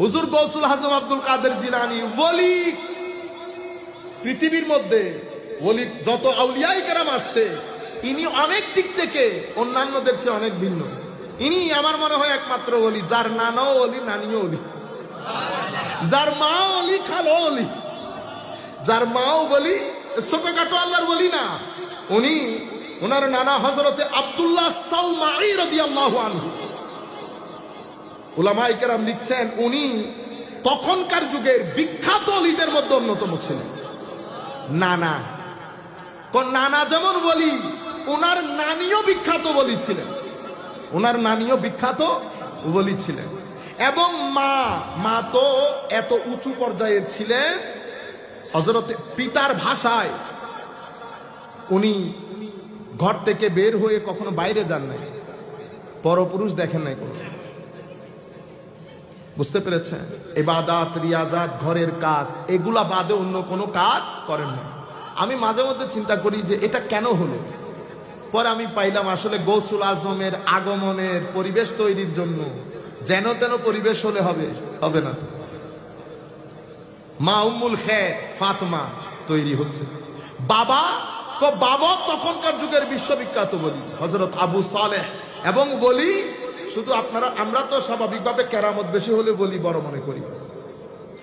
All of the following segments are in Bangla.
হুজুর গৌসুল হাজম আব্দুল কাদের জিলানি ওলি পৃথিবীর মধ্যে ওলি যত আউলিয়াই কেরাম আসছে, ইনি অনেক দিক থেকে অন্যান্যদের চেয়ে অনেক ভিন্ন। ইনি আমার মনে হয় একমাত্র ওলি, যার নানাও অলি নানিও অলি যার মা অলি খালো অলি যার মাও বলি, ছোটখাটো আল্লাহর বলি না। উনি ওনার নানা হজরতে আব্দুল্লাহ সাউমাই রাদিয়াল্লাহু আনহু। উলামায়ে কেরাম লিখছেন, উনি তখনকার যুগের বিখ্যাত অলিদের মধ্যে অন্যতম ছিলেন। নানা। নানা যেমন বলি ওনার নানিও বিখ্যাত বলি ছিলেন। ওনার নানিও বিখ্যাত বলি ছিলেন। এবং মা মা তো এত উঁচু পর্যায়ের ছিলেন হজরতে পিতার ভাষায়। উনি ঘর থেকে বের হয়ে কখনো বাইরে যান নাই। পরপুরুষ দেখেন নাই কোনো। বুঝতে পেরেছেন? এবাদাত রিয়াজাত ঘরের কাজ, এগুলা বাদে অন্য কোনো কাজ করেন না। আমি মাঝে মধ্যে চিন্তা করি যে এটা কেন হলো? পরে আমি পাইলাম আসলে গৌসুল আজমের আগমনের পরিবেশ তৈরির জন্য। যেন তেন পরিবেশ হলে হবে হবে না মা উম্মুল খের, ফাতমা তৈরি হচ্ছে। বাবা তো বাবা তখনকার যুগের বিশ্ববিখ্যাত বলি হজরত আবু সালেহ এবং বলি শুধু আপনারা, আমরা তো স্বাভাবিকভাবে কেরামত বেশি হলে বলি, বড় মনে করি।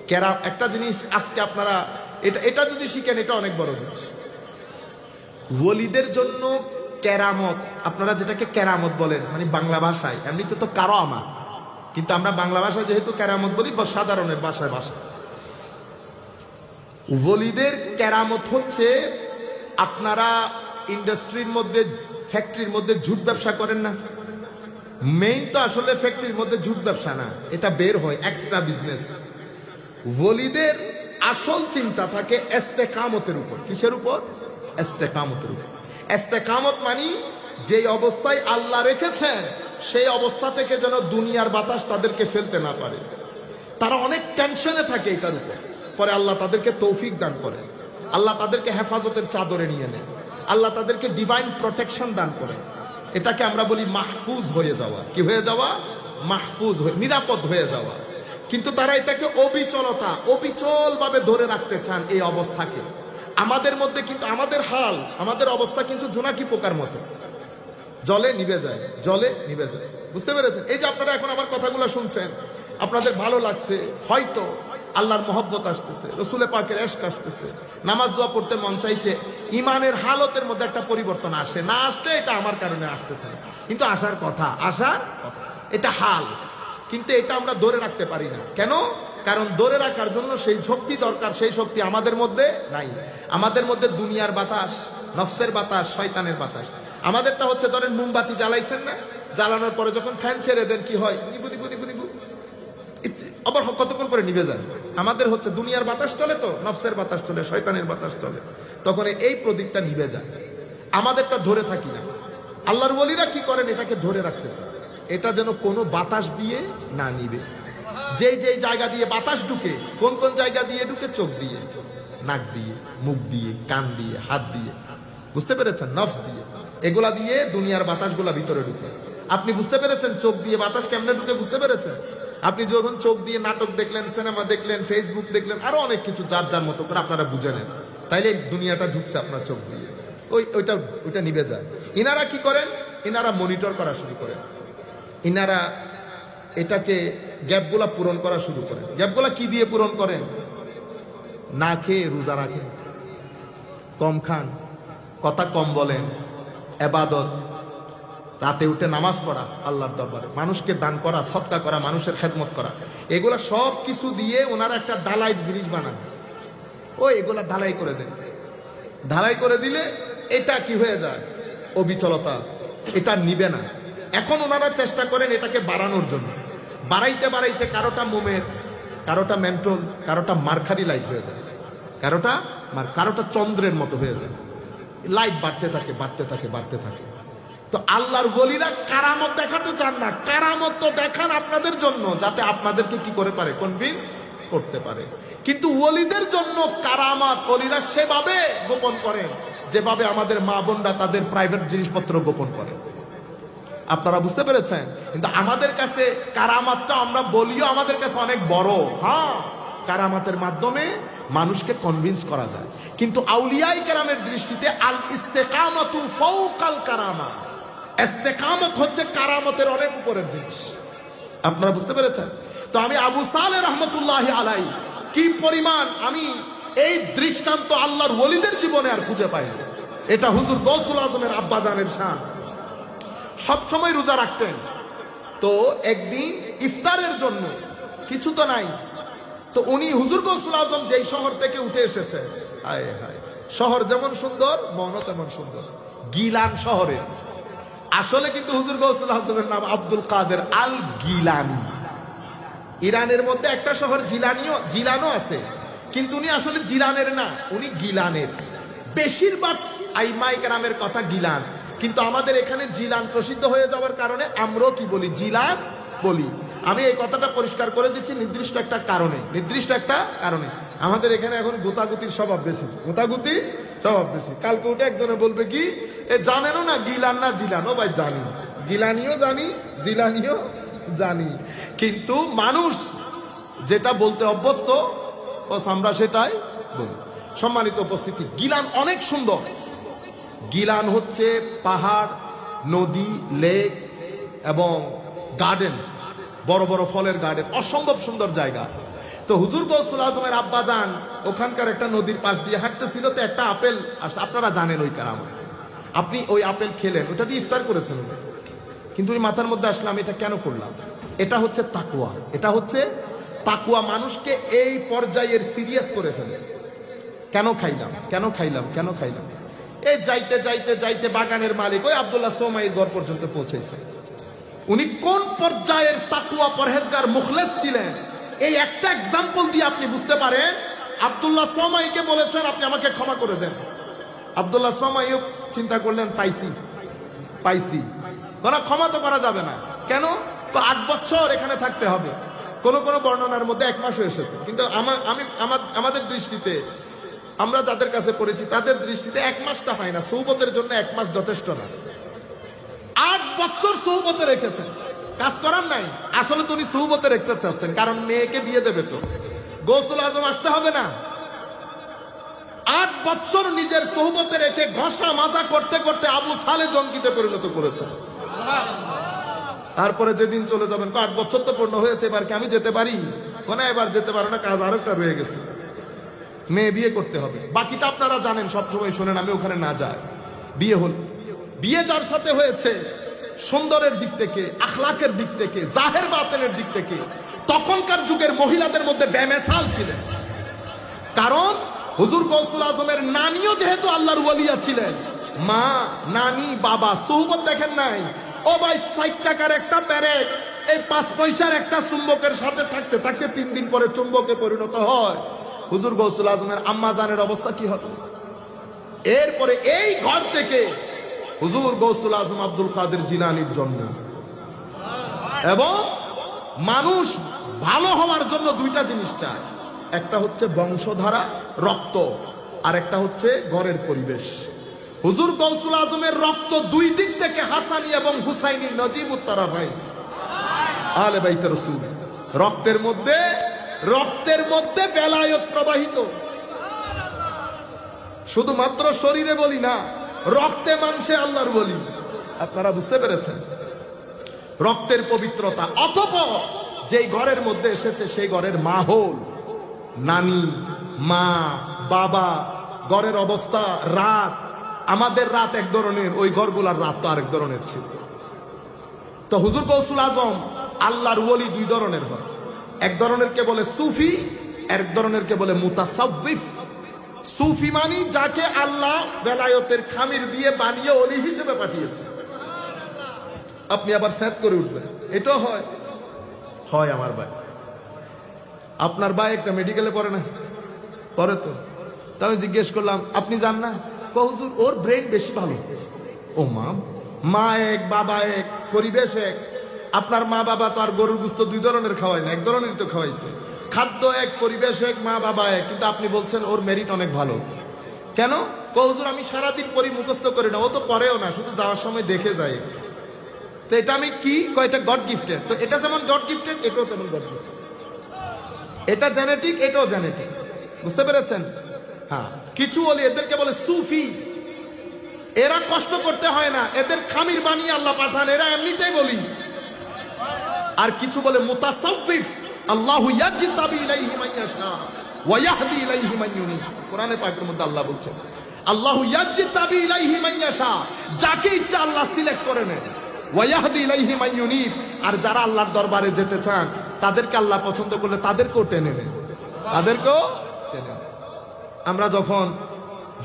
কেরা একটা জিনিস আজকে আপনারা, এটা এটা যদি শিখেন, এটা অনেক বড় জিনিস। ওলিদের জন্য কেরামত, আপনারা যেটাকে কেরামত বলেন মানে বাংলা ভাষায়, এমনিতে তো কারও আমা। কিন্তু আমরা বাংলা ভাষায় যেহেতু কেরামত বলি, বা সাধারণের ভাষায় ভাষা। ওলিদের কেরামত হচ্ছে, আপনারা ইন্ডাস্ট্রির মধ্যে, ফ্যাক্টরির মধ্যে ঝুট ব্যবসা করেন না। মেইন তো আসলে ফ্যাক্টরির মধ্যে ঝুট ব্যবসা না, এটা বের হয় এক্সট্রা বিজনেস ওলিদের আসল চিন্তা থাকে এস্তেকামতের উপর। কিসের উপর? এস্তেকামতের উপর। এস্তেকামত মানি যেই অবস্থায় আল্লাহ রেখেছেন, সেই অবস্থা থেকে যেন দুনিয়ার বাতাস তাদেরকে ফেলতে না পারে। তারা অনেক টেনশনে থাকে এটার উপর। পরে আল্লাহ তাদেরকে তৌফিক দান করেন। আল্লাহ তাদেরকে হেফাজতের চাদরে নিয়ে নেন। আল্লাহ তাদেরকে ডিভাইন প্রোটেকশন দান করেন। এটাকে আমরা বলি মাহফুজ হয়ে যাওয়া। কি হয়ে যাওয়া? মাহফুজ হয়ে নিরাপদ হয়ে যাওয়া। কিন্তু তারা এটাকে অবিচলতা অবিচল ভাবে ধরে রাখতে চান এই অবস্থাকে। আমাদের মধ্যে কিন্তু আমাদের হাল, আমাদের অবস্থা কিন্তু জোনাকি পোকার মতো। জলে নিভে যায়, জলে নিবে যায়। বুঝতে পেরেছেন? এই যে আপনারা এখন আমার কথাগুলো শুনছেন, আপনাদের ভালো লাগছে, হয়তো আল্লাহর মহব্বত আসতেছে, রসুলে পাকের এশক আসতেছে। নামাজ দোয়া পড়তে মন চাইছে, ইমানের হালতের মধ্যে একটা পরিবর্তন আসে। না আসলে এটা আমার কারণে আসতেছে না। কিন্তু আসার কথা আসার কথা। এটা হাল। কিন্তু এটা আমরা ধরে রাখতে পারি না। কেন? কারণ ধরে রাখার জন্য সেই শক্তি দরকার, সেই শক্তি আমাদের মধ্যে নাই। আমাদের মধ্যে দুনিয়ার বাতাস, নফসের বাতাস, শয়তানের বাতাস। আমাদেরটা হচ্ছে, ধরেন, মোমবাতি জ্বালাইছেন না? জ্বালানোর পরে যখন ফ্যান ছেড়ে দেন, কি হয়? নিবু নিবু নিবু নিবু। আবার কতক্ষণ পরে নিভে যায়? আমাদের হচ্ছে দুনিয়ার বাতাস চলে তো, নফসের বাতাস চলে, শয়তানের বাতাস চলে। তখন এই প্রদীপটা নিবে যায়। আমাদেরটা ধরে থাকি না। আল্লাহর বলিরা কি করেন? এটাকে ধরে রাখতে চায়। এটা যেন কোনো বাতাস দিয়ে না নিবে যেই যেই জায়গা দিয়ে বাতাস ঢুকে, কোন কোন জায়গা দিয়ে ঢুকে? চোখ দিয়ে, নাক দিয়ে, মুখ দিয়ে, কান দিয়ে, হাত দিয়ে। বুঝতে পেরেছেন? নফস দিয়ে। এগুলা দিয়ে দুনিয়ার বাতাসগুলা ভিতরে ঢুকে। আপনি বুঝতে পেরেছেন? চোখ দিয়ে বাতাস কেমনে ঢুকে? বুঝতে পেরেছেন? আপনি যখন চোখ দিয়ে নাটক দেখলেন, সিনেমা দেখলেন ফেসবুক দেখলেন, আরও অনেক কিছু যার যার মতো করে আপনারা বুঝে নেন তাইলে দুনিয়াটা ঢুকছে আপনার চোখ দিয়ে। ওই, ওইটা ওইটা নিভে যায়। ইনারা কি করেন? ইনারা মনিটর করা শুরু করেন। ইনারা এটাকে গ্যাপগুলা পূরণ করা শুরু করেন। গ্যাপগুলা কি দিয়ে পূরণ করেন? না খেয়ে রোজা রাখেন। কম খান। কথা কম বলেন। এবাদত রাতে উঠে নামাজ পড়া আল্লাহর দরবারে। মানুষকে দান করা, সৎকা করা, মানুষের খেদমত করা। এগুলা সব কিছু দিয়ে ওনারা একটা ডালাই জিনিস বানান ও, এগুলা ঢালাই করে দেন। ঢালাই করে দিলে এটা কি হয়ে যায়? অবিচলতা। এটা নিবে না। এখন ওনারা চেষ্টা করেন এটাকে বাড়ানোর জন্য। বাড়াইতে বাড়াইতে কারোটা মোমের, কারোটা মেন্টল কারোটা মার্খারি লাইট হয়ে যায়। কারোটা কারোটা চন্দ্রের মতো হয়ে যায়। লাইট বাড়তে থাকে বাড়তে থাকে বাড়তে থাকে। তো আল্লাহর গলিরা কারামত দেখাতে চান না। কারামত তো দেখান আপনাদের জন্য, যাতে আপনাদেরকে কি করে পারে? কনভিন্স করতে পারে। কিন্তু ওলিদের জন্য কারামাত অলিরা সেভাবে গোপন করেন, যেভাবে আমাদের মা বোনরা তাদের প্রাইভেট জিনিসপত্র গোপন করে। আপনারা বুঝতে পেরেছেন? কিন্তু আমাদের কাছে কারামাতটা আমরা বলিও আমাদের কাছে অনেক বড়। হ্যাঁ কারামাতের মাধ্যমে মানুষকে কনভিন্স করা যায়। কিন্তু আউলিয়াই কারামের দৃষ্টিতে আল ইস্তেকামতু ফৌকাল কারামা। ইস্তেকামত হচ্ছে কারামতের অনেক উপরের জিনিস। আপনারা বুঝতে পেরেছেন? তো আমি আবু সালে রহমতুল্লাহ আলাই কি পরিমাণ আমি এই দৃষ্টান্ত আল্লাহর ওলিদের জীবনে আর খুঁজে পাই এটা হুজুর গৌসুল আজমের আব্বাজানের শান। সবসময় রোজা রাখতেন। তো একদিন ইফতারের জন্য, কিছু তো নাই। তো উনি হুজুর গৌসুল আজম যেই শহর থেকে উঠে এসেছে, হায় হায়, শহর যেমন সুন্দর, মনও তেমন সুন্দর। গিলান শহরে। আসলে কিন্তু হুজুর গৌসুল আজমের নাম আব্দুল কাদের আল গিলানি। ইরানের মধ্যে একটা শহর জিলানিও, জিলানও আছে। কিন্তু উনি আসলে জিলানের না, উনি গিলানের। বেশিরভাগ আইমাই গ্রামের কথা গিলান। কিন্তু আমাদের এখানে জিলান প্রসিদ্ধ হয়ে যাওয়ার কারণে আমরাও কি বলি? জিলান বলি। আমি এই কথাটা পরিষ্কার করে দিচ্ছি নির্দিষ্ট একটা কারণে। নির্দিষ্ট একটা কারণে। আমাদের এখানে এখন গোতাগুতির স্বভাব বেশি। গোতাগুতি স্বভাব বেশি। কালকে উঠে একজনে বলবে কি এ জানেনও না, গিলান না জিলান? ভাই জানি। গিলানিও জানি, জিলানিও জানি। কিন্তু মানুষ যেটা বলতে অভ্যস্ত, বস আমরা সেটাই বলি। সম্মানিত উপস্থিতি, গিলান অনেক সুন্দর। গিলান হচ্ছে পাহাড়, নদী, লেক এবং গার্ডেন, বড় বড় ফলের গার্ডেন, অসম্ভব সুন্দর জায়গা। তো হুজুর গৌসুল আজমের আব্বা যান, ওখানকার একটা নদীর পাশ দিয়ে হাঁটতেছিল, তো একটা আপেল আপনারা জানেন ওই কারাম আপনি ওই আপেল খেলেন ওটা দিয়ে ইফতার করেছেন কিন্তু ওই মাথার মধ্যে আসলাম এটা কেন করলাম? এটা হচ্ছে তাকুয়া এটা হচ্ছে তাকুয়া মানুষকে এই পর্যায়ের সিরিয়াস করে ফেলে। কেন খাইলাম? কেন খাইলাম? কেন খাইলাম? এই যাইতে যাইতে যাইতে বাগানের মালিক ওই আব্দুল্লাহ সোমাইয়ের ঘর পর্যন্ত পৌঁছেছে উনি কোন পর্যায়ের তাকুয়া পরহেজগার মুখলেস ছিলেন? এই একটা এক্সাম্পল দিয়ে আপনি বুঝতে পারেন, আব্দুল্লাহ সোমাইকে বলেছেন, আপনি আমাকে ক্ষমা করে দেন। আব্দুল্লাহ সোমাইও চিন্তা করলেন, পাইছি পাইছি। কোনো ক্ষমা তো করা যাবে না। কেন? তো আট বছর এখানে থাকতে হবে। কোন কোন বর্ণনার মধ্যে এক মাসও এসেছে। কিন্তু আমার আমি আমাদের দৃষ্টিতে, আমরা যাদের কাছে পড়েছি, তাদের দৃষ্টিতে এক মাসটা হয় না। সৌবতের জন্য এক মাস যথেষ্ট না। আট বছর সৌবতে রেখেছেন কাজ করার নাই। আসলে তো উনি সৌবতে রাখতে চাচ্ছেন। কারণ মেয়েকে বিয়ে দেবে তো। গোসল আজম আসতে হবে না। আট বছর নিজের সৌবতে রেখে ঘষা মাজা করতে করতে আবু সালে জঙ্গিতে পরিণত করেছেন তারপরে যেদিন চলে যাবেন আট বছর তো পূর্ণ হয়েছে, এবার কি আমি যেতে পারি? মানে এবার যেতে পারো না, কাজ আরেকটা রয়ে গেছে। মেয়ে বিয়ে করতে হবে। বাকিটা আপনারা জানেন, সবসময় শোনেন, আমি ওখানে না যাই। বিয়ে হল। বিয়ে যার সাথে হয়েছে, সুন্দরের দিক থেকে, আখলাকের দিক থেকে, জাহের বাতেনের দিক থেকে, তখনকার যুগের মহিলাদের মধ্যে বেমেসাল ছিলেন। কারণ হুজুর গৌসুল আজমের নানিও যেহেতু আল্লাহর ওয়ালিয়া ছিলেন মা, নানি, বাবা সৌবত দেখেন নাই। ও ভাই, ষাট টাকার একটা প্যারেট, এই পাঁচ পয়সার একটা চুম্বকের সাথে থাকতে থাকতে তিন দিন পরে চুম্বকে পরিণত হয়। হুজুর গৌসুল আজমের আম্মা জানের অবস্থা কি হবে? এরপরে এই ঘর থেকে হুজুর গৌসুল আজম আব্দুল কাদের জিলানির জন্ম। এবং মানুষ ভালো হওয়ার জন্য দুইটা জিনিস চায়। একটা হচ্ছে বংশধারা, রক্ত আর একটা হচ্ছে ঘরের পরিবেশ। হুজুর গৌসুল আজমের রক্ত দুই দিক থেকে হাসানি এবং হুসাইনি নজিব উত্তরা ভাই আলে বাইতে রসুল। রক্তের মধ্যে রক্তের মধ্যে বেলায়ত প্রবাহিত। শুধুমাত্র শরীরে বলি না, রক্তে মাংসে আল্লাহর বলি। আপনারা বুঝতে পেরেছেন? রক্তের পবিত্রতা। অথপর যেই ঘরের মধ্যে এসেছে সেই ঘরের মাহল। নানি, মা, বাবা, ঘরের অবস্থা, রাত। আমাদের রাত এক ধরনের, ওই ঘরগুলার রাত তো আরেক ধরনের ছিল। তো হুজুর কৌসুল আজম, আল্লাহর ওলি দুই ধরনের হয়। এক ধরনের কে বলে সুফি এক ধরনের কে বলে মুতাসাব্বিফ। সুফি মানি যাকে আল্লাহ বেলায়তের খামির দিয়ে বানিয়ে অলি হিসেবে পাঠিয়েছে। আপনি আবার স্যাত করে উঠবেন। এটা হয়। হয় আমার ভাই। আপনার ভাই একটা মেডিকেলে পড়ে না? পড়ে তো। তা আমি জিজ্ঞেস করলাম, আপনি জান না? কও হুজুর, ওর ব্রেন বেশি ভালো। ও মা মা এক, বাবা এক, পরিবেশ এক। আপনার মা বাবা তো আর গরুর গুস্ত দুই ধরনের খাওয়ায় না, এক ধরনেরই তো খাওয়াইছে। খাদ্য এক, পরিবেশ এক মা বাবা এক, কিন্তু আপনি বলছেন ওর মেরিট অনেক ভালো। কেন? কও হুজুর, আমি সারাদিন পরি মুখস্থ করি না, ও তো পরেও না, শুধু যাওয়ার সময় দেখে যায় তো এটা আমি কি? কয়টা গড গিফটেড তো এটা যেমন গড গিফটেড এটাও তেমন গড গিফটেড এটা জেনেটিক এটাও জেনেটিক বুঝতে পেরেছেন? হ্যাঁ। কিছু বলি এদেরকে বলে সুফি। এরা কষ্ট করতে হয় না। এদের খামির বানিয়ে আল্লাহ পাঠান। এরা এমনিতেই বলি। আর কিছু বলে মুতাসাউফিফ। আল্লাহু ইয়াজতাবি ইলাইহি মান ইয়াশা ওয়া ইয়াহদি ইলাইহি ইউনিব। কোরআনে পাকের মধ্যে আল্লাহ বলছেন আল্লাহু ইয়াজতাবি ইলাইহি মান ইয়াশা। যাকে ইচ্ছা আল্লাহ সিলেক্ট করে নেন ওয়া ইয়াহদি ইলাইহি ইউনিব। আর যারা আল্লাহর দরবারে যেতে চান তাদেরকে আল্লাহ পছন্দ করলে তাদেরকেও টেনে নেন। তাদেরকেও টেনে আমরা যখন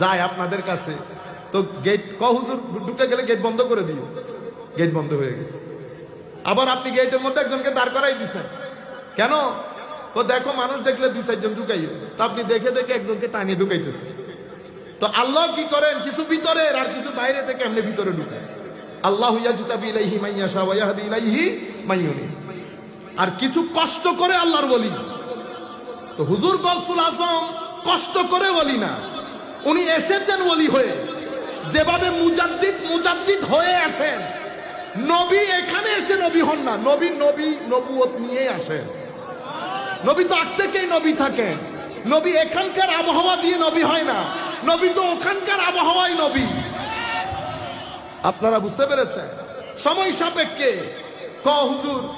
যাই আপনাদের কাছে, তো গেট ক হুজুর ঢুকে গেলে গেট বন্ধ করে দিও। গেট বন্ধ হয়ে গেছে। আবার আপনি গেটের মধ্যে একজনকে দাঁড় করাই দিছেন। কেন? ও দেখো মানুষ দেখলে দুই চারজন ঢুকাই তো আপনি দেখে দেখে একজনকে টানিয়ে ঢুকাইতেছে তো আল্লাহ কি করেন? কিছু ভিতরের আর কিছু বাইরে থেকে এমনি ভিতরে ঢুকায়। আল্লাহ ইয়াজতাবি ইলাইহি মান ইয়াশা ওয়া ইয়াহদি ইলাইহি ইউনিব আর কিছু কষ্ট করে আল্লাহর বলি তো হুজুর গৌসুল আজম কষ্ট করে বলি না। উনি এসেছেন ওলি হয়ে। যেভাবে মুজাদ্দিদ মুজাদ্দিদ হয়ে আসেন। নবী এখানে এসে নবী হন না। নবী নবী, নবুয়ত নিয়ে আসেন। নবী তো আগ থেকেই নবী থাকেন। নবী এখানকার আবহাওয়া দিয়ে নবী হয় না। নবী তো ওখানকার আবহাওয়াই নবী। আপনারা বুঝতে পেরেছেন? সময় সাপেক্ষে। ক, হুজুর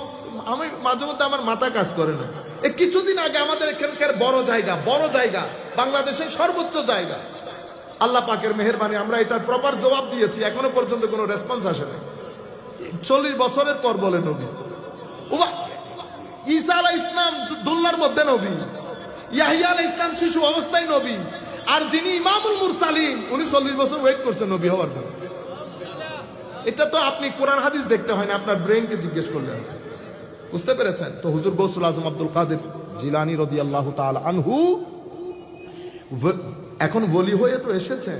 আমি মাঝে মধ্যে আমার মাথা কাজ করে না। এ কিছুদিন আগে আমাদের এখানকার বড় জায়গা বড় জায়গা, বাংলাদেশের সর্বোচ্চ জায়গা। আল্লাহ পাকের মেহরবানি, আমরা এটার প্রপার জবাব দিয়েছি, এখনও পর্যন্ত কোনো রেসপন্স আসে না চল্লিশ বছরের পর বলে নবী। ও বা- ঈসা আলাহ ইসলাম দুল্লার মধ্যে নবী। ইয়াহিয়া আলাহ ইসলাম শিশু অবস্থায় নবী। আর যিনি ইমামুল মুরসালিন, উনি চল্লিশ বছর ওয়েট করছেন নবী হওয়ার জন্য। এটা তো আপনি কোরআন হাদিস দেখতে হয় না, আপনার ব্রেনকে জিজ্ঞেস করলে হবে। বুঝতে পেরেছেন? তো হুজুর গৌসুল আজম আব্দুল কাদের জিলানি রদি আল্লাহ আনহু এখন বলি হয়ে তো এসেছে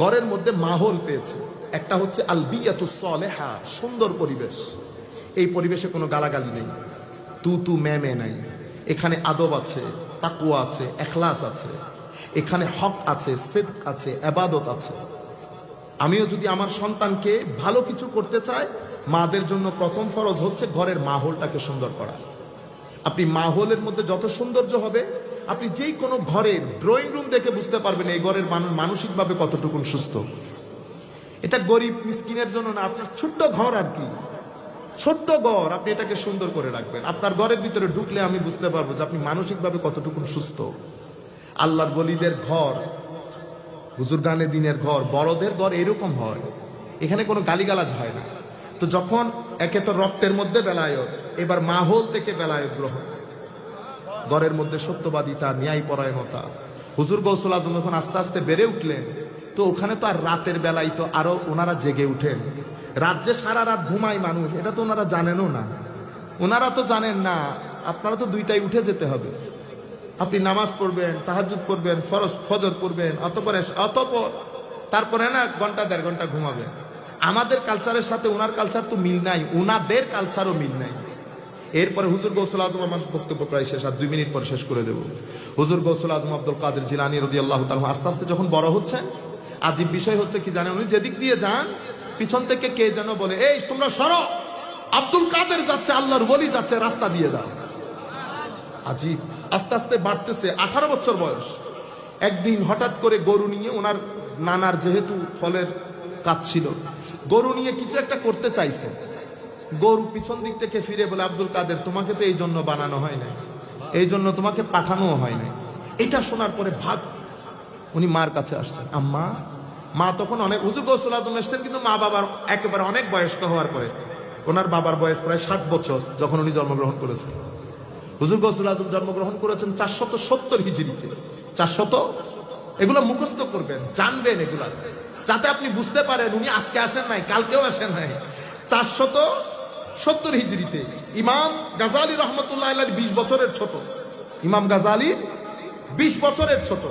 ঘরের মধ্যে মাহল পেয়েছে। একটা হচ্ছে আলবিয়াতু সলেহা, সুন্দর পরিবেশ। এই পরিবেশে কোনো গালাগালি নেই তু তু মে মে নাই। এখানে আদব আছে তাকুয়া আছে, এখলাস আছে। এখানে হক আছে সেদ আছে আবাদত আছে। আমিও যদি আমার সন্তানকে ভালো কিছু করতে চাই মাদের জন্য প্রথম ফরজ হচ্ছে ঘরের মাহলটাকে সুন্দর করা। আপনি মাহলের মধ্যে যত সৌন্দর্য হবে, আপনি যেই কোনো ঘরের ড্রয়িং রুম দেখে বুঝতে পারবেন এই ঘরের মানুষ মানসিকভাবে কতটুকুন সুস্থ। এটা গরিব মিসকিনের জন্য না, আপনার ছোট্ট ঘর আর কি। ছোট্ট ঘর, আপনি এটাকে সুন্দর করে রাখবেন। আপনার ঘরের ভিতরে ঢুকলে আমি বুঝতে পারব যে আপনি মানসিকভাবে কতটুকুন সুস্থ। আল্লাহর বলিদের ঘর, হুজুরগানে দিনের ঘর, বড়দের ঘর এরকম হয়। এখানে কোনো গালিগালাজ হয় না। তো যখন একে তো রক্তের মধ্যে বেলায়ত, এবার মাহল থেকে বেলায়ত গ্রহণ। ঘরের মধ্যে সত্যবাদিতা ন্যায় পরায়ণতা হুজুর গৌসল আজম যখন আস্তে আস্তে বেড়ে উঠলেন, তো ওখানে তো আর রাতের বেলায় তো আরও ওনারা জেগে উঠেন। রাত যে সারা রাত ঘুমায় মানুষ, এটা তো ওনারা জানেনও না। ওনারা তো জানেন না, আপনারা তো দুইটাই উঠে যেতে হবে। আপনি নামাজ পড়বেন তাহাজুদ পড়বেন, ফরজ, ফজর পড়বেন, অতপরে অতপর তারপরে না ঘণ্টা, দেড় ঘণ্টা ঘুমাবেন। আমাদের কালচারের সাথে ওনার কালচার তো মিল নাই, ওনাদের কালচারও মিল নাই। এরপরে হুজুর গৌসুল আজম আমার বক্তব্য প্রায় শেষ, আর দুই মিনিট পরে শেষ করে দেব। হুজুর গৌসুল আজম আব্দুল কাদের জিলানি রদি আল্লাহ তালু আস্তে আস্তে যখন বড় হচ্ছেন আজীব বিষয় হচ্ছে কি জানেন উনি, যেদিক দিয়ে যান, পিছন থেকে কে যেন বলে, এই, তোমরা সরো, আব্দুল কাদের যাচ্ছে, আল্লাহর ওলি যাচ্ছে, রাস্তা দিয়ে দাও। আজীব, আস্তে আস্তে বাড়তেছে, আঠারো বছর বয়স। একদিন হঠাৎ করে গরু নিয়ে ওনার নানার যেহেতু ফলের কাজ ছিল গরু নিয়ে কিছু একটা করতে চাইছে। গরু পিছন দিক থেকে ফিরে বলে, আব্দুল কাদের, তোমাকে তো এই জন্য বানানো হয় না এই জন্য তোমাকে পাঠানো হয় না এটা শোনার পরে ভাগ উনি মার কাছে আসছেন। আম্মা, মা তখন অনেক, হুজুর গৌসুল আজম এসছেন কিন্তু মা বাবার একেবারে অনেক বয়স্ক হওয়ার পরে। ওনার বাবার বয়স প্রায় ষাট বছর যখন উনি জন্মগ্রহণ করেছেন। হুজুর গৌসুল আজম জন্মগ্রহণ করেছেন চারশত সত্তর হিজড়িতে। চারশত? এগুলো মুখস্থ করবেন, জানবেন এগুলা। যাতে আপনি বুঝতে পারেন উনি আজকে আসেন নাই, কালকেও আসেন নাই। চারশত সত্তর হিজড়িতে ইমাম গাজালি রহমতুল্লাহ বিশ বছরের ছোট। ইমাম গাজালি বিশ বছরের ছোট।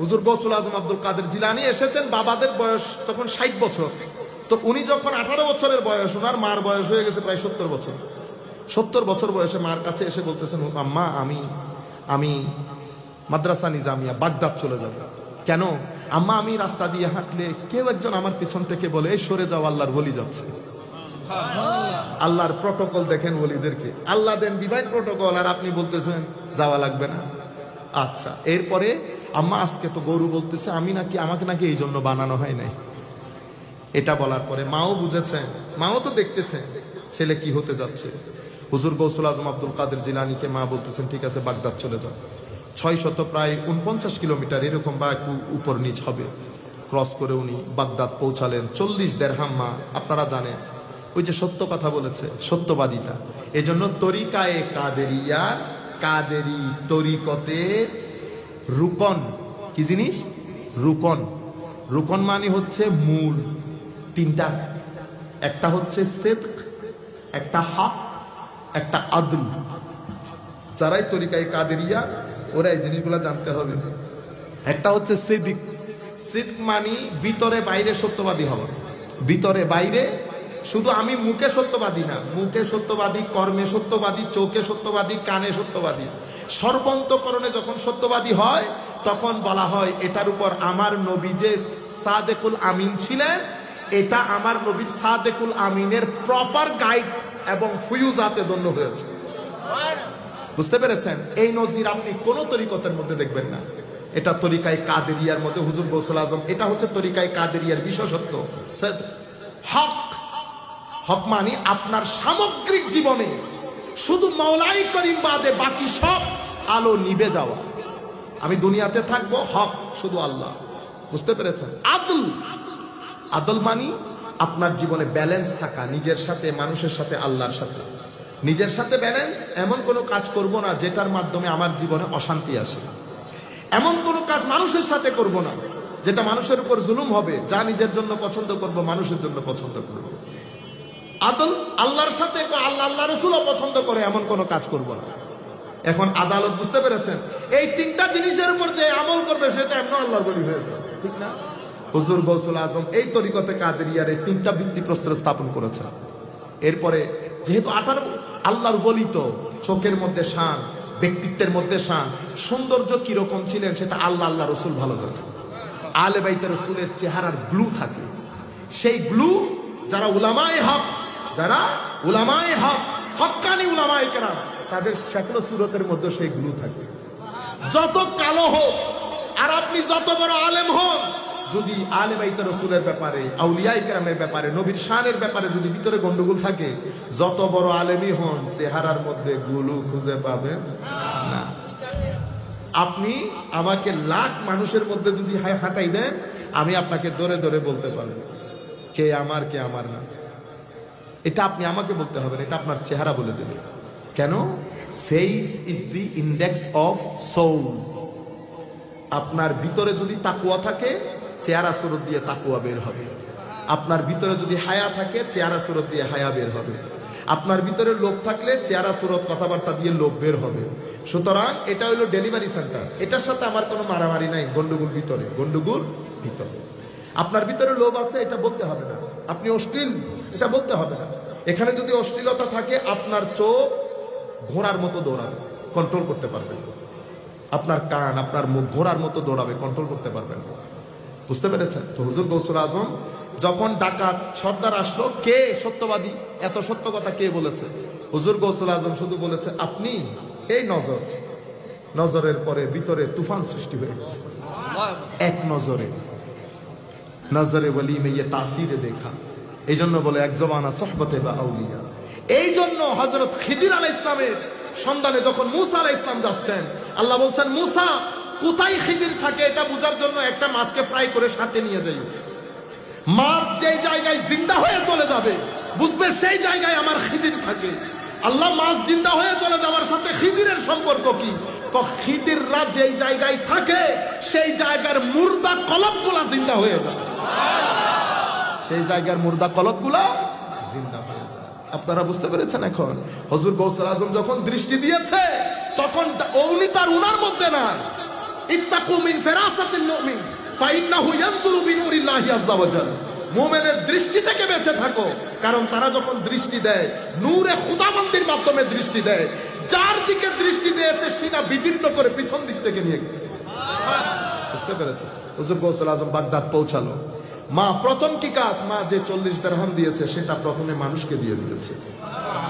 হুজুর গৌসুল আজম আব্দুল কাদের জিলানি এসেছেন, বাবাদের বয়স তখন ষাট বছর। তো উনি যখন আঠারো বছরের বয়স ওনার মার বয়স হয়ে গেছে প্রায় সত্তর বছর। সত্তর বছর বয়সে মার কাছে এসে বলতেছেন, আম্মা, আমি আমি মাদ্রাসা নিজামিয়া বাগদাদ চলে যাব। কেন? আম্মা, আমি রাস্তা দিয়ে হাঁটলে কেউ একজন আমার পিছন থেকে বলে, এই, সরে যাও, আল্লাহর বলি যাচ্ছে। আল্লাহর প্রটোকল দেখেন ওলিদেরকে। আল্লাহ দেন ডিভাইন প্রটোকল, আর আপনি বলতেছেন, যাওয়া লাগবে না। আচ্ছা এরপরে আম্মা, আজকে তো গরু বলতেছে, আমি নাকি, আমাকে নাকি এই জন্য বানানো হয় নাই। এটা বলার পরে মাও বুঝেছেন, মাও তো দেখতেছে ছেলে কি হতে যাচ্ছে। হুজুর গৌসুল আজম আব্দুল কাদের জিলানিকে মা বলতেছেন, ঠিক আছে, বাগদাদ চলে যাও। ছয় শত প্রায় উনপঞ্চাশ কিলোমিটার এরকম বা একটু উপর নিচ হবে। ক্রস করে উনি বাগদাদ পৌঁছালেন। চল্লিশ দেড়হাম মা, আপনারা জানেন, ওই যে সত্য কথা বলেছে, সত্যবাদিতা। এজন্য তরিকায়ে কাদেরিয়ার, কাদেরি তরিকতের রুকন। কি জিনিস? রুকন। রুকন মানে হচ্ছে মূল, তিনটা। একটা হচ্ছে সেদক, একটা হক, একটা আদল। যারাই তরিকায় কাদেরিয়া ওরা এই জিনিসগুলো জানতে হবে। একটা হচ্ছে সিদিক সিদ্ক মানি ভিতরে বাইরে সত্যবাদী হওয়া ভিতরে বাইরে শুধু আমি মুখে সত্যবাদী না, মুখে সত্যবাদী, কর্মে সত্যবাদী, চোখে সত্যবাদী, কানে সত্যবাদী। সর্বন্তকরণে যখন সত্যবাদী হয়, তখন বলা হয়, এটার উপর আমার নবী যে সাদেকুল আমিন ছিলেন, এটা আমার নবীর সাদেকুল আমিনের প্রপার গাইড এবং ফুয়ুজাতে দন্য হয়েছে। বুঝতে পেরেছেন? এই নজির আপনি কোন তরিকতের মধ্যে দেখবেন না। এটা তরিকায় কাদেরিয়ার মধ্যে হুজুর গৌসুল আজম, এটা হচ্ছে তরিকায় কাদেরিয়ার বিশেষত্ব। হক হক মানে আপনার সামগ্রিক জীবনে শুধু মাওলাই করিম বাদে বাকি সব আলো নিবে যাওয়া আমি দুনিয়াতে থাকব, হক শুধু আল্লাহ। বুঝতে পেরেছেন? আদল আদল মানি আপনার জীবনে ব্যালেন্স থাকা, নিজের সাথে, মানুষের সাথে, আল্লাহর সাথে। নিজের সাথে ব্যালেন্স এমন কোনো কাজ করব না যেটার মাধ্যমে আমার জীবনে অশান্তি আসে। এমন কোনো কাজ মানুষের সাথে করব না যেটা মানুষের উপর জুলুম হবে, যা নিজের জন্য পছন্দ করব, মানুষের জন্য পছন্দ করব। আদল আল্লাহর সাথে আল্লাহ আল্লাহ রসুলও পছন্দ করে এমন কোনো কাজ করব না। এখন আদালত বুঝতে পেরেছেন, এই তিনটা জিনিসের উপর যে আমল করবে সেটা এমন আল্লাহর বলি হয়ে যাবে, ঠিক না? হুজুর গৌসুল আজম এই তরিকতে কাদেরিয়ার এই তিনটা ভিত্তিপ্রস্তর স্থাপন করেছেন। এরপরে যেহেতু আঠারো আল্লাহর বলিত চোখের মধ্যে শান, ব্যক্তিত্বের মধ্যে শান, সৌন্দর্য কীরকম ছিলেন সেটা আল্লাহ আল্লাহ রসুল ভালো জানেন। আলে বাইতে রসুলের চেহারার গ্লু থাকে। সেই গ্লু যারা উলামায় হক, যারা উলামায় হক হক্কানি উলামায় কেরাম, তাদের শেখলো সুরতের মধ্যে সেই গ্লু থাকে। যত কালো হোক, আর আপনি যত বড় আলেম হন যদি আলে বাইতে রসুলের ব্যাপারে আউলিয়া ইকরামের ব্যাপারে, নবীর শানের ব্যাপারে যদি ভিতরে গন্ডগোল থাকে, যত বড় আলেমই হন, চেহারার মধ্যে গুলু খুঁজে পাবেন না। আপনি আমাকে লাখ মানুষের মধ্যে যদি হাঁটাই দেন, আমি আপনাকে দরে দরে বলতে পারব, কে আমার কে আমার না। এটা আপনি আমাকে বলতে হবেন এটা আপনার চেহারা বলে দেবে। কেন? Face is the index of soul আপনার ভিতরে যদি তাকুয়া থাকে চেহারা সুরত দিয়ে তাকুয়া বের হবে। আপনার ভিতরে যদি হায়া থাকে, চেহারা সুরত দিয়ে হায়া বের হবে। আপনার ভিতরে লোভ থাকলে চেহারা সুরত কথাবার্তা দিয়ে লোভ বের হবে। সুতরাং এটা হলো ডেলিভারি সেন্টার। এটার সাথে আমার কোনো মারামারি নাই, গন্ডগোল ভিতরে গন্ডগোল ভিতরে। আপনার ভিতরে লোভ আছে, এটা বলতে হবে না। আপনি অশ্লীল, এটা বলতে হবে না। এখানে যদি অশ্লীলতা থাকে, আপনার চোখ ঘোড়ার মতো দৌড়াবে কন্ট্রোল করতে পারবেন। আপনার কান, আপনার মুখ ঘোড়ার মতো দৌড়াবে কন্ট্রোল করতে পারবেন। বুঝতে পেরেছেন? তো হুজুর গৌসুল আজম, যখন ডাকাত সর্দার আসলো, কে সত্যবাদী? এত সত্য কথা কে বলেছে? হুজুর গৌসুল আজম শুধু বলেছে, আপনি এই নজর, নজরের পরে ভিতরে তুফান সৃষ্টি হয়ে গেছে। এক নজরে নজরে বলি মেয়ে তাসিরে দেখা। এই জন্য বলে, এক জমানা সহবতে বা আউলিয়া। এই জন্য হজরত খিদির আলাহ ইসলামের সন্ধানে যখন মুসা আলাহ ইসলাম যাচ্ছেন, আল্লাহ বলছেন, মুসা কোথায় খিদির থাকে এটা বোঝার জন্য একটা মাছকে ফ্রাই করে সাথে নিয়ে যাই। মাছ যেই জায়গায় জিন্দা হয়ে চলে যাবে, বুঝবে সেই জায়গায় আমার খিদির থাকে। আল্লাহ মাছ জিন্দা হয়ে চলে যাওয়ার সাথে খিদিরের সম্পর্ক কি? খিদিররা যেই জায়গায় থাকে, সেই জায়গার মুর্দা কলপগুলা জিন্দা হয়ে যায়। সেই জায়গার মুর্দা কলপগুলা জিন্দা হয়ে যায়। আপনারা বুঝতে পেরেছেন এখন? হজুর গৌসল আজম যখন দৃষ্টি দিয়েছে, তখন উনি তার উনার মধ্যে না ইত্তাকু মিন ফেরাসাতিল মুমিন, ফাইন্নাহু ইয়ানজুরু বিনুরিল্লাহি আযজা ওয়াজাল মুমিনের দৃষ্টি থেকে বেঁচে থাকো, কারণ তারা যখন দৃষ্টি দেয়, নূরে খুদাবন্দির মাধ্যমে দৃষ্টি দেয়, যার দিকে দৃষ্টি দিয়েছে সেটা বিদীর্ণ করে পিছন দিক থেকে নিয়ে গেছে। বুঝতে পেরেছে হুজুর গৌসল আজম বাগদাদ পৌঁছালো। মা, প্রথম কি কাজ? মা যে চল্লিশ দেড়হাম দিয়েছে, সেটা প্রথমে মানুষকে দিয়ে দিয়েছে।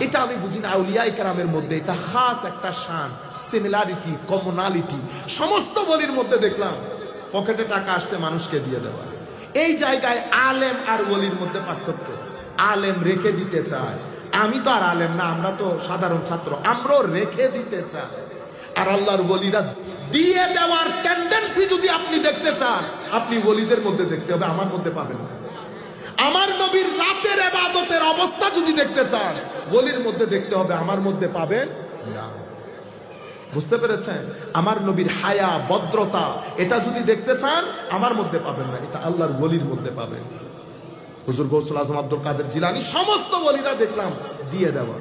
এটা আমি বুঝি না আউলিয়া ইকরামের মধ্যে এটা খাস একটা শান সিমিলারিটি কমনালিটি সমস্ত বলির মধ্যে দেখলাম, পকেটে টাকা আসছে মানুষকে দিয়ে দেওয়া। এই জায়গায় আলেম আর ওলির মধ্যে পার্থক্য। আলেম রেখে দিতে চায়। আমি তো আর আলেম না, আমরা তো সাধারণ ছাত্র, আমরাও রেখে দিতে চাই। আর আল্লাহর ওলিরা দিয়ে দেওয়ার টেন্ডেন্সি যদি আপনি দেখতে চান, আপনি ওলিদের মধ্যে দেখতে হবে, আমার মধ্যে পাবেন। আমার নবীর রাতের এবাদতের অবস্থা যদি দেখতে চান, ওলির মধ্যে দেখতে হবে, আমার মধ্যে পাবেন না। বুঝতে পেরেছেন? আমার নবীর হায়া, ভদ্রতা, এটা যদি দেখতে চান, আমার মধ্যে পাবেন না, এটা আল্লাহর ওলির মধ্যে পাবেন। হুজুর গৌসুল আজম আব্দুল কাদের জিলানি, সমস্ত ওলিরা দেখলাম, দিয়ে দেওয়া।